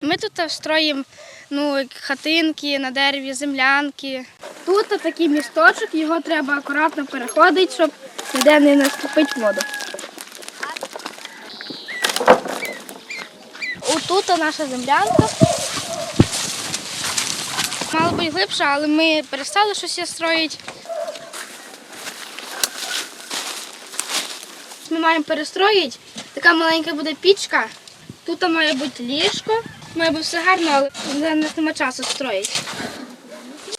Ми тут строїмо ну, хатинки на дереві, землянки. Тут такий місточок, його треба акуратно переходити, щоб ніде не наступити воду. Отут наша землянка. Мало бути глибше, але ми перестали щось строїти. Ми маємо перестроїти. Така маленька буде пічка. Тут має бути ліжко, має бути все гарно, але вже нас немає часу строїти.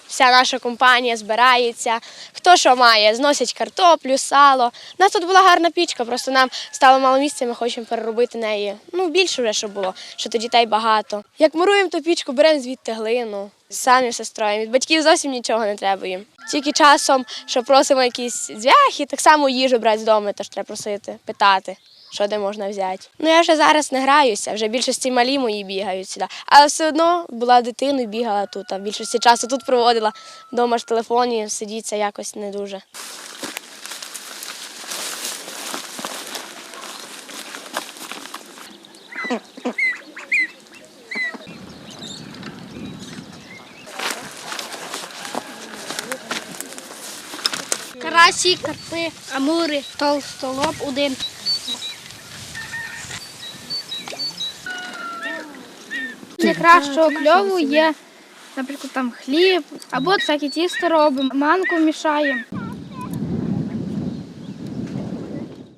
Вся наша компанія збирається. Хто що має, зносять картоплю, сало. У нас тут була гарна пічка, просто нам стало мало місця, ми хочемо переробити неї. Ну, більше вже, щоб було, що то дітей багато. Як муруємо ту пічку, беремо звідти глину, самі все строїмо. Від батьків зовсім нічого не треба їм. Тільки часом, що просимо якісь дзвяхи, так само їжу брати з дому, теж треба просити, питати. Що де можна взяти? Ну я вже зараз не граюся, вже більшості малі мої бігають сюди. Але все одно була дитиною, бігала тут, а більшості часу тут проводила вдома ж в телефоні, сидіться якось не дуже. Карасі, карпи, амури, толстолоб один. Для кращого кльову є, наприклад, там хліб або всякі тісто робимо, манку мішаємо.